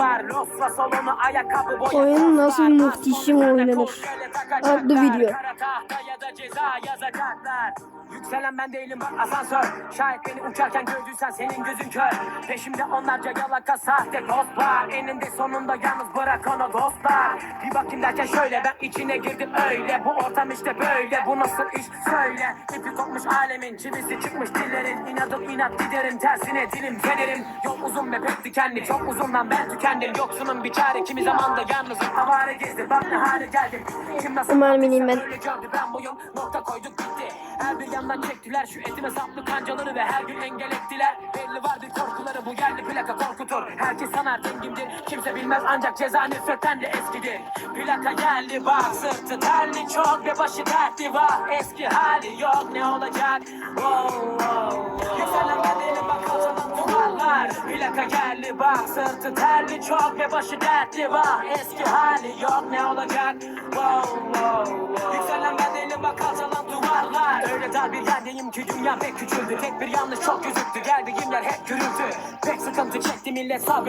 Bye. Oyun nasıl muhteşem oynanır? Adlı video. Yükselen ben değilim bak asansör. Şayet beni uçarken gördüysen senin gözün kör. Peşimde onlarca yalaka sahte dostlar Eninde sonunda yalnız bırak onu dostlar. Bir bakayım derken şöyle ben içine girdim öyle. Bu ortam işte böyle bu nasıl iş? Söyle. İpi kopmuş alemin çivisi çıkmış dillerin. İnadım inat giderim tersine dilim fenerim Yol uzun ve pek dikenli çok uzundan ben tükendim Yoksunun bir çare. Kimi zamanda yalnızım. Havare gezdi bak ne hale geldim. Kim nasıl Umarım ineyim ben. Öyle gördü. Ben boyum nokta koyduk bitti. Her bir yandan çektiler şu etime saplı kancaları Ve her gün engel ettiler. Belli var bir korkuları bu yerli plaka korkutur. Herkes sanar dengimdir kimse bilmez ancak ceza nefretten de eskidir. Plaka geldi bak sırtı terli çok ve başı dertli var. Eski hali yok ne olacak? Wow, wow, wow. Plaka geldi bak sırtı terli çok ve başı dertli var Eski hali yok ne olacak? Wow, wow, wow. Yükselen bedeli bak kalçadan duvarlar. Öyle dar bir yerdeyim ki dünya pek küçüldü. Tek bir yanlış çok gözüktü geldiğim yer hep gürültü. Pek sıkıntı çekti millet sabredemedi